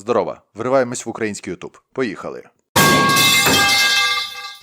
Здорова, вриваємось в український Ютуб. Поїхали.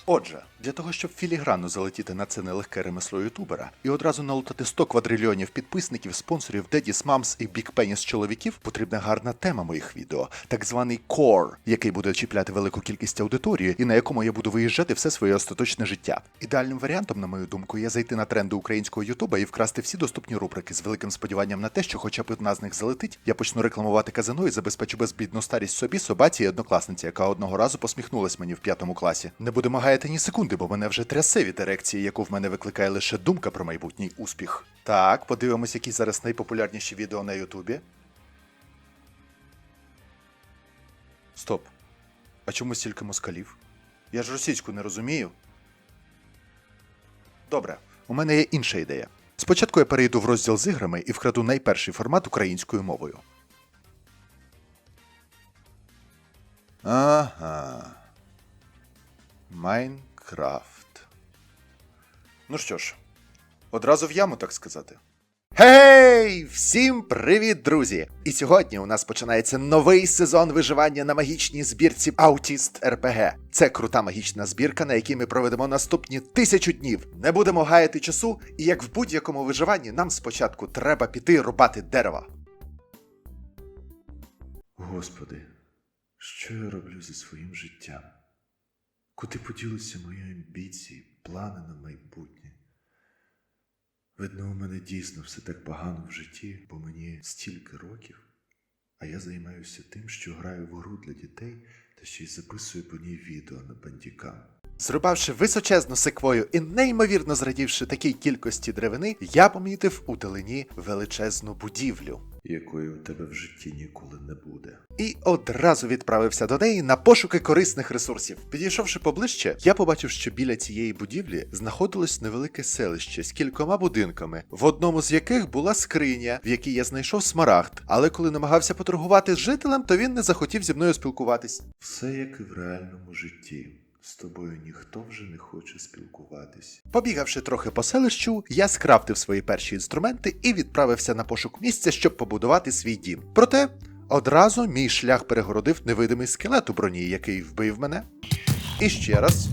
Отже, для того, щоб філігранно залетіти на це нелегке ремесло ютубера і одразу налутати 100 квадрильйонів підписників, спонсорів, дедіс, мамс і бікпеніс чоловіків, потрібна гарна тема моїх відео, так званий core, який буде чіпляти велику кількість аудиторії і на якому я буду виїжджати все своє остаточне життя. Ідеальним варіантом, на мою думку, є зайти на тренди українського ютуба і вкрасти всі доступні рубрики з великим сподіванням на те, що хоча б одна з них залетить, я почну рекламувати казино і забезпечу безбідну старість собі, собаці і однокласниці, яка одного разу посміхнулась мені в п'ятому класі. Не будемо гаяти ні секунди, бо мене вже трясе від ерекції, яку в мене викликає лише думка про майбутній успіх. Так, подивимось, які зараз найпопулярніші відео на Ютубі. Стоп. А чому стільки москалів? Я ж російську не розумію. Добре, у мене є інша ідея. Спочатку я перейду в розділ з іграми і вкраду найперший формат українською мовою. Ага. Майнкрафт. Ну що ж, одразу в яму, так сказати. Гей! Всім привіт, друзі! І сьогодні у нас починається новий сезон виживання на магічній збірці Аутіст РПГ. Це крута магічна збірка, на якій ми проведемо наступні тисячу днів. Не будемо гаяти часу, і як в будь-якому виживанні, нам спочатку треба піти рубати дерева. Господи, що я роблю зі своїм життям? Куди поділися мої амбіції, плани на майбутнє? Видно, у мене дійсно все так погано в житті, бо мені стільки років, а я займаюся тим, що граю в гру для дітей та ще й записую по ній відео на бандікам. Зрубавши височезну секвою і неймовірно зрадівши такій кількості деревини, я помітив у долині величезну будівлю, якої у тебе в житті ніколи не буде. І одразу відправився до неї на пошуки корисних ресурсів. Підійшовши поближче, я побачив, що біля цієї будівлі знаходилось невелике селище з кількома будинками, в одному з яких була скриня, в якій я знайшов смарагд. Але коли намагався поторгувати з жителем, то він не захотів зі мною спілкуватись. Все як і в реальному житті. З тобою ніхто вже не хоче спілкуватись. Побігавши трохи по селищу, я скрафтив свої перші інструменти і відправився на пошук місця, щоб побудувати свій дім. Проте одразу мій шлях перегородив невидимий скелет у броні, який вбив мене. І ще раз.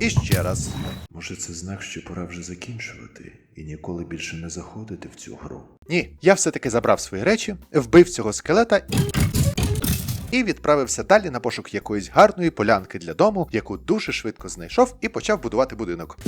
І ще раз. Може, це знак, що пора вже закінчувати і ніколи більше не заходити в цю гру. Ні, я все-таки забрав свої речі, вбив цього скелета і відправився далі на пошук якоїсь гарної полянки для дому, яку дуже швидко знайшов і почав будувати будинок.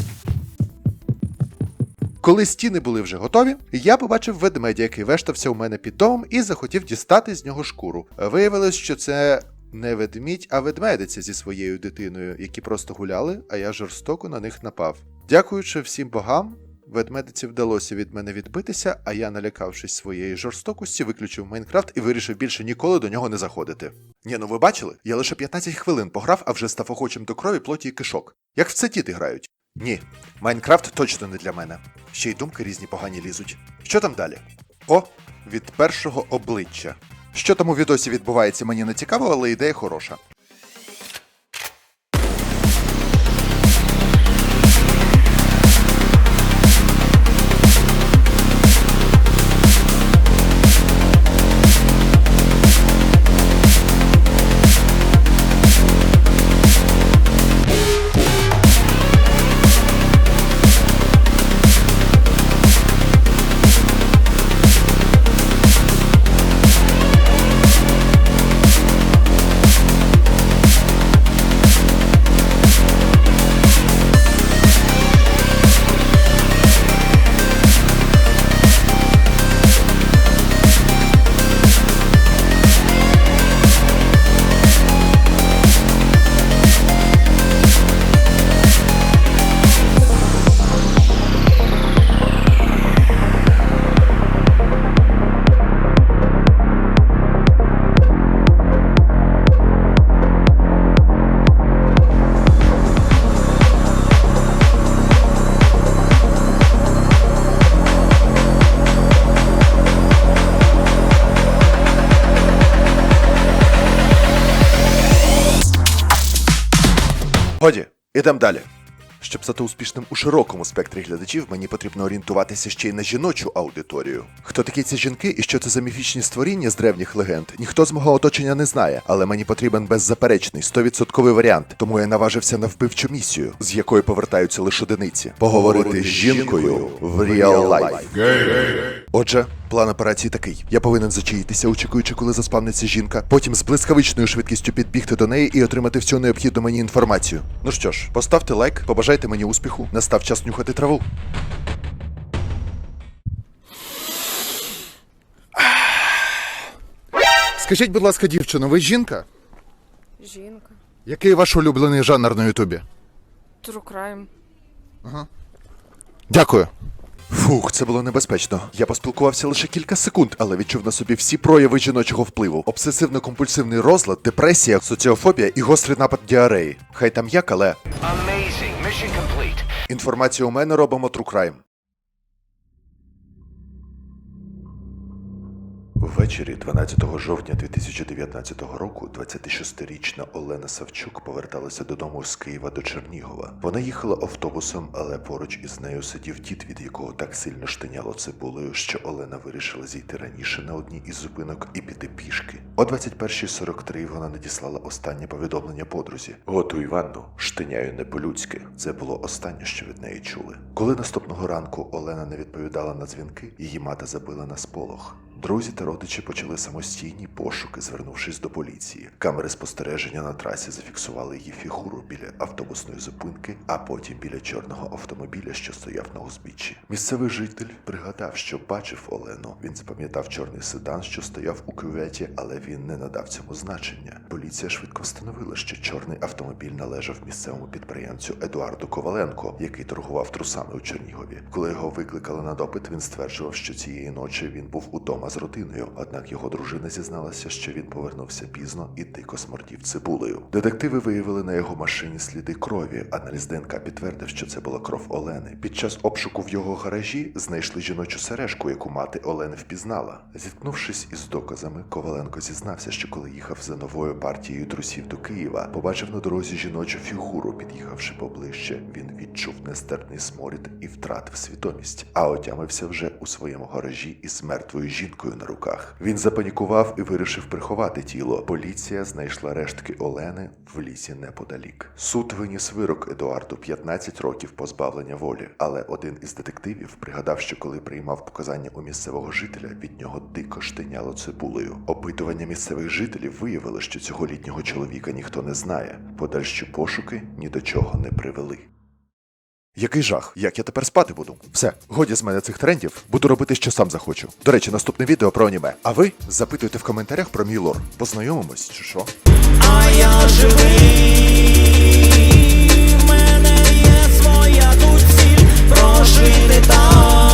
Коли стіни були вже готові, я побачив ведмедя, який вештався у мене під домом і захотів дістати з нього шкуру. Виявилось, що це не ведмідь, а ведмедиця зі своєю дитиною, які просто гуляли, а я жорстоко на них напав. Дякуючи всім богам, ведмедиці вдалося від мене відбитися, а я, налякавшись своєї жорстокості, виключив Майнкрафт і вирішив більше ніколи до нього не заходити. Ні, ну ви бачили? Я лише 15 хвилин пограв, а вже став охочим до крові плоті і кишок. Як в це діти грають? Ні, Майнкрафт точно не для мене. Ще й думки різні погані лізуть. Що там далі? О, від першого обличчя. Що там у відосі відбувається, мені не цікаво, але ідея хороша. Годі, ідемо далі. Щоб стати успішним у широкому спектрі глядачів, мені потрібно орієнтуватися ще й на жіночу аудиторію. Хто такі ці жінки і що це за міфічні створіння з древніх легенд, ніхто з мого оточення не знає, але мені потрібен беззаперечний 100% варіант. Тому я наважився на вбивчу місію, з якої повертаються лише одиниці. Поговорити з жінкою в real life. Отже, план операції такий: я повинен зачаїтися, очікуючи, коли заспавниться жінка, потім з блискавичною швидкістю підбігти до неї і отримати всю необхідну мені інформацію. Ну що ж, поставте лайк, побажайте мені успіху. Настав час нюхати траву. Скажіть, будь ласка, дівчино, ви жінка? Жінка. Який ваш улюблений жанр на Ютубі? True crime. Дякую. Фух, це було небезпечно. Я поспілкувався лише кілька секунд, але відчув на собі всі прояви жіночого впливу: обсесивно-компульсивний розлад, депресія, соціофобія і гострий напад діареї. Хай там як, але Amazing. Mission complete. інформацію у мене робимо True Crime. Ввечері 12 жовтня 2019 року 26-річна Олена Савчук поверталася додому з Києва до Чернігова. Вона їхала автобусом, але поруч із нею сидів дід, від якого так сильно штиняло цибулею, що Олена вирішила зійти раніше на одній із зупинок і піти пішки. О 21.43 вона надіслала останнє повідомлення подрузі: Готуй ванну, штиняю не по-людськи. Це було останнє, що від неї чули. Коли наступного ранку Олена не відповідала на дзвінки, її мати забила на сполох. Друзі та родичі почали самостійні пошуки, звернувшись до поліції. Камери спостереження на трасі зафіксували її фігуру біля автобусної зупинки, а потім біля чорного автомобіля, що стояв на узбіччі. Місцевий житель пригадав, що бачив Олену. Він запам'ятав чорний седан, що стояв у кюветі, але він не надав цьому значення. Поліція швидко встановила, що чорний автомобіль належав місцевому підприємцю Едуарду Коваленко, який торгував трусами у Чернігові. Коли його викликали на допит, він стверджував, що цієї ночі він був удома з родиною. Однак його дружина зізналася, що він повернувся пізно і дико смордів цибулею. Детективи виявили на його машині сліди крові. Аналіз ДНК підтвердив, що це була кров Олени. Під час обшуку в його гаражі знайшли жіночу сережку, яку мати Олени впізнала. Зіткнувшись із доказами, Коваленко зізнався, що коли їхав за новою партією трусів до Києва, побачив на дорозі жіночу фігуру. Під'їхавши поближче, він відчув нестерпний сморід і втратив свідомість, а отямився вже у своєму гаражі із мертвою жінкою на руках. Він запанікував і вирішив приховати тіло. Поліція знайшла рештки Олени в лісі неподалік. Суд виніс вирок Едуарду 15 років позбавлення волі, але один із детективів пригадав, що коли приймав показання у місцевого жителя, від нього дико штиняло цибулею. Опитування місцевих жителів виявило, що цього літнього чоловіка ніхто не знає. Подальші пошуки ні до чого не привели. Який жах, як я тепер спати буду? Все, годі з мене цих трендів, буду робити, що сам захочу. До речі, наступне відео про аніме. А ви запитуйте в коментарях про мій лор. Познайомимось, чи що? А я живий, в мене є своя тут ціль прожити там.